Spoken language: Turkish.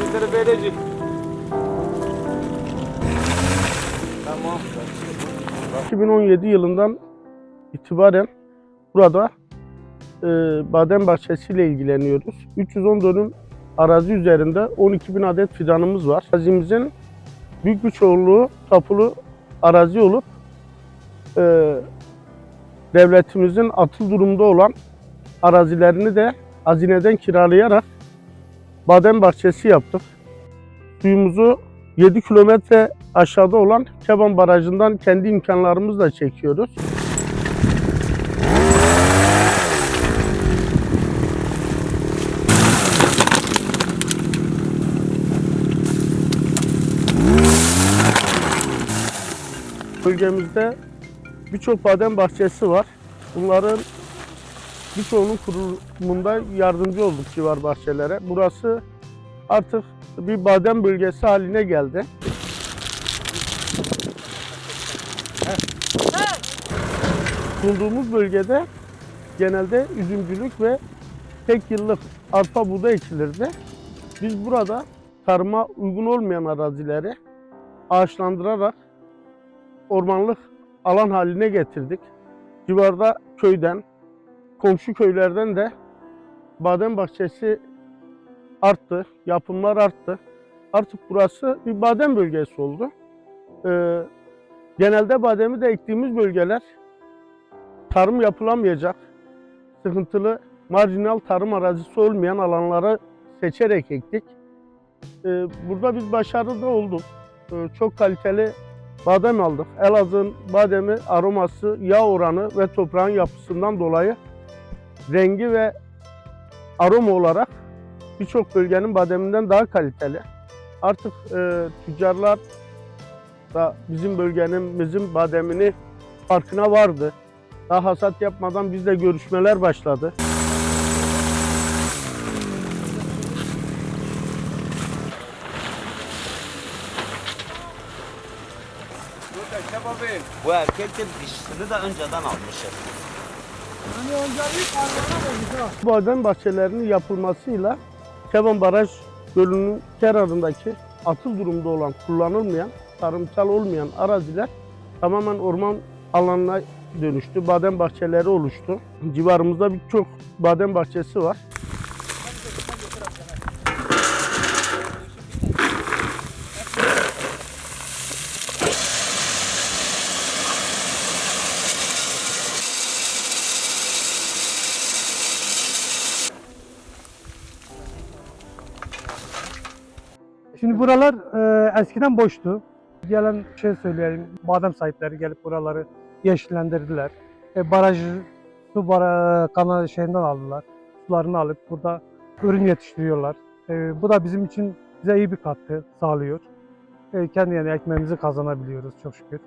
Polisleri verecek. Tamam. 2017 yılından itibaren burada e, badem bahçesiyle ilgileniyoruz. 310 dönüm arazi üzerinde 12 bin adet fidanımız var. Arazimizin büyük bir çoğunluğu tapulu arazi olup e, devletimizin atıl durumda olan arazilerini de hazineden kiralayarak badem bahçesi yaptık. Suyumuzu 7 kilometre aşağıda olan Keban Barajı'ndan kendi imkanlarımızla çekiyoruz. Bölgemizde birçok badem bahçesi var. Bunların birçoğunun kurulumunda yardımcı olduk civar bahçelere. Burası artık bir badem bölgesi haline geldi. Bulunduğumuz bölgede genelde üzümcülük ve tek yıllık arpa buğday ekilirdi. Biz burada tarıma uygun olmayan arazileri ağaçlandırarak ormanlık alan haline getirdik. Civarda köyden, komşu köylerden de badem bahçesi arttı, yapımlar arttı. Artık burası bir badem bölgesi oldu. Ee, genelde bademi de ektiğimiz bölgeler tarım yapılamayacak, sıkıntılı, marjinal tarım arazisi olmayan alanları seçerek ektik. Ee, burada biz başarılı da olduk. Ee, çok kaliteli badem aldık. Elazığ'ın bademi aroması, yağ oranı ve toprağın yapısından dolayı rengi ve aroma olarak birçok bölgenin bademinden daha kaliteli. Artık e, tüccarlar da bizim bölgenin, bizim bademini farkına vardı. Daha hasat yapmadan bizle görüşmeler başladı. Bu erkekin dişisini de önceden almışız. Bu badem bahçelerinin yapılmasıyla Keban Baraj Gölü'nün kenarındaki atıl durumda olan, kullanılmayan, tarımsal olmayan araziler tamamen orman alanına dönüştü. Badem bahçeleri oluştu. Civarımızda birçok badem bahçesi var. Şimdi buralar e, eskiden boştu. Gelen şey söyleyelim, badem sahipleri gelip buraları yeşillendirdiler. E, barajı, su bara, kanal şeyinden aldılar. Sularını alıp burada ürün yetiştiriyorlar. E, bu da bizim için bize iyi bir katkı sağlıyor. E, kendi yani ekmeğimizi kazanabiliyoruz çok şükür.